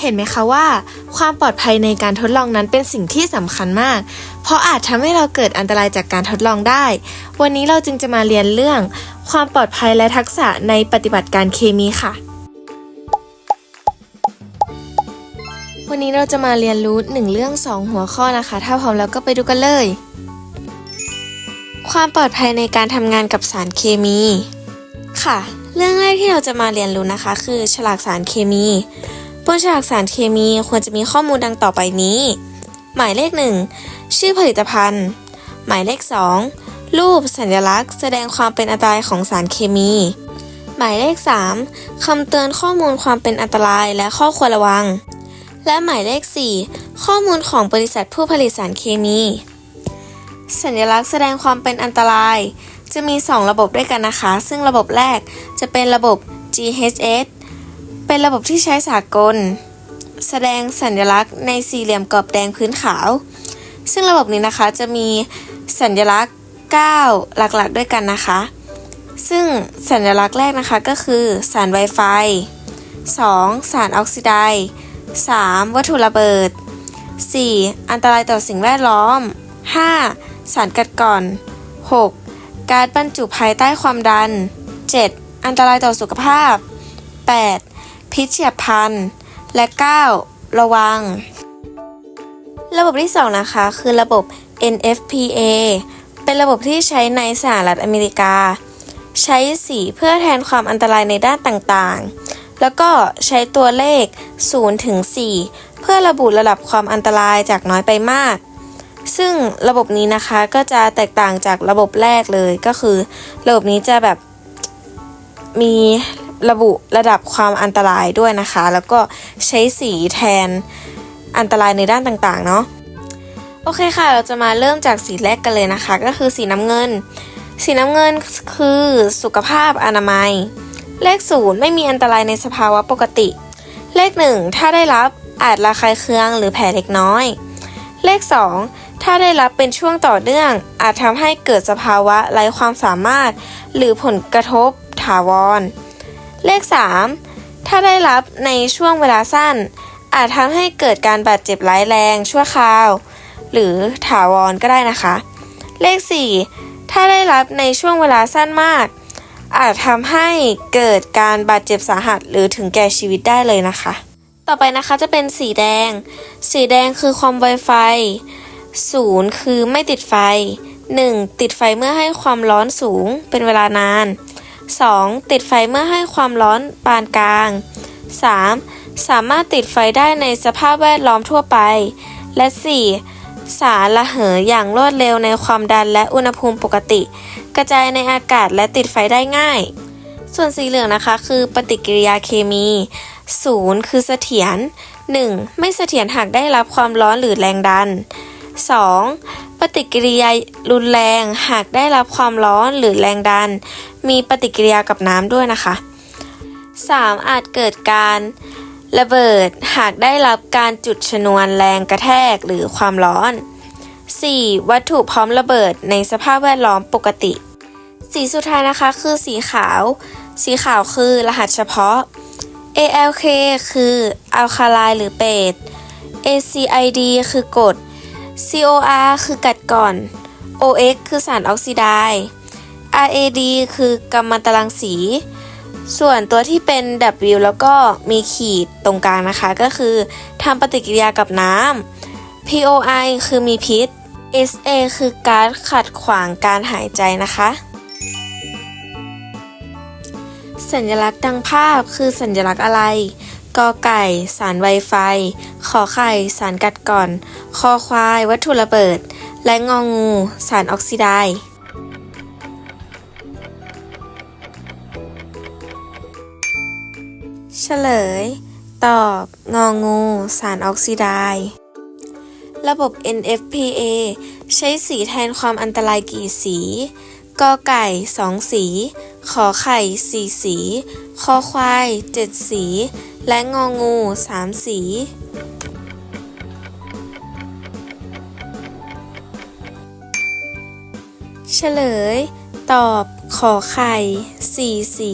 เห็นไหมคะว่า ความปลอดภัยในการทดลองนั้นเป็นสิ่งที่สำคัญมาก เพราะอาจทำให้เราเกิดอันตรายจากการทดลองได้ วันนี้เราจึงจะมาเรียนเรื่อง ความปลอดภัยและทักษะในปฏิบัติการเคมีค่ะ วันนี้เราจะมาเรียนรู้หนึ่งเรื่องสองหัวข้อนะคะ ถ้าพร้อมแล้วก็ไปดูกันเลย ความปลอดภัยในการทำงานกับสารเคมี ค่ะ เรื่องแรกที่เราจะมาเรียนรู้นะคะ คือฉลากสารเคมี บนฉลากสารเคมีควรจะมีข้อมูลดังต่อไปนี้ หมายเลข 1 ชื่อผลิตภัณฑ์ หมายเลข 2 รูปสัญลักษณ์ แสดงความเป็นอันตรายของสารเคมี หมายเลข 3คำเตือนข้อมูลความเป็นอันตรายและข้อควรระวัง และหมายเลข 4 ข้อมูลของบริษัทผู้ผลิตสารเคมี สัญลักษณ์แสดงความเป็นอันตราย จะมี 2 ระบบด้วยกันนะคะ ซึ่งระบบแรกจะเป็นระบบ GHS เป็นระบบที่ใช้สากล แสดงสัญลักษณ์ในสี่เหลี่ยมกรอบแดงพื้นขาว ซึ่งระบบนี้นะคะจะมีสัญลักษณ์ 9 หลักๆ ด้วยกันนะคะ ซึ่งสัญลักษณ์แรกนะคะก็คือสารไวไฟ 2. สารออกซิไดซ์ 3. วัตถุระเบิด 4. อันตรายต่อสิ่งแวดล้อม 5. สารกัดกร่อน 6. การบรรจุภายใต้ความดัน 7. อันตรายต่อสุขภาพ 8. พิษเฉียบพลัน และ 9. ระวัง ระบบที่ 2 นะคะ คือระบบ NFPA เป็นระบบที่ใช้ในสหรัฐอเมริกา ใช้สีเพื่อแทนความอันตรายในด้านต่างๆ แล้วก็ใช้ตัวเลข 0 ถึง 4 เพื่อระบุระดับความอันตรายจากน้อยไปมาก ซึ่งระบบนี้นะคะก็จะแตกต่างจากระบบแรกเลยก็คือ ระบบนี้จะแบบมีระบุระดับความอันตรายด้วยนะคะ แล้วก็ใช้สีแทนอันตรายในด้านต่างๆ เนาะโอเคค่ะ เราจะมาเริ่มจากสีแรกกันเลยนะคะ ก็คือสีน้ำเงิน สีน้ำเงินคือสุขภาพอนามัย เลขศูนย์ไม่มีอันตรายในสภาวะปกติ เลขหนึ่งถ้าได้รับอาจระคายเคืองหรือแผลเล็กน้อย เลข 2 ถ้าได้รับเป็นช่วงต่อเนื่อง อาจทำให้เกิดสภาวะไร้ความสามารถ หรือผลกระทบถาวร เลข 3 ถ้าได้รับในช่วงเวลาสั้น อาจทำให้เกิดการบาดเจ็บร้ายแรงชั่วคราว หรือถาวรก็ได้นะคะ เลข 4 ถ้าได้รับในช่วงเวลาสั้นมาก อาจทำให้เกิดการบาดเจ็บสาหัสหรือถึงแก่ชีวิตได้เลยนะคะ ต่อไปนะคะจะเป็นสีแดง สีแดงคือความไวไฟศูนย์คือไม่ติดไฟ 1. ติดไฟเมื่อให้ความร้อนสูงเป็นเวลานาน 2. ติดไฟเมื่อให้ความร้อนปานกลาง 3. สามารถติดไฟได้ในสภาพแวดล้อมทั่วไป และ 4. สารระเหยอย่างรวดเร็วในความดันและอุณหภูมิปกติ กระจายในอากาศและติดไฟได้ง่าย ส่วนสีเหลืองนะคะ คือปฏิกิริยาเคมี 0 คือเสถียร 1. ไม่เสถียรหากได้รับความร้อนหรือแรงดัน 2. ปฏิกิริยารุนแรงหากได้รับความร้อนหรือแรงดัน มีปฏิกิริยากับน้ำด้วยนะคะ 3. อาจเกิดการระเบิดหากได้รับการจุดชนวนแรงกระแทกหรือความร้อน 4. วัตถุพร้อมระเบิดในสภาพแวดล้อมปกติ สีสุดท้ายนะคะคือสีขาว สีขาวคือรหัสเฉพาะ ALK คืออัลคาไลหรือเบส ACID คือกรด COR คือกัดก่อน OX คือสารออกซิไดซ์ RAD คือกัมมันตรังสี ส่วนตัวที่เป็น W แล้วก็มีขีดตรงกลางนะคะ ก็คือทำปฏิกิริยากับน้ำ POI คือมีพิษ SA คือก๊าซขัดขวางการหายใจนะคะ สัญลักษณ์ดังภาพคือสัญลักษณ์อะไร กอไก่ สารไวไฟ ขอไข่ สารกัดก่อน คอควาย วัตถุระเบิด และงองู สารออกซิไดซ์เฉลย ตอบ งองู สารออกซิไดระบบ NFPA ใช้สีแทนความอันตรายกี่สี กอไก่สองสี ขอไข่สี่สี คอควายเจ็ดสี และงองูสามสี เฉลย ตอบขอไข่สี่สี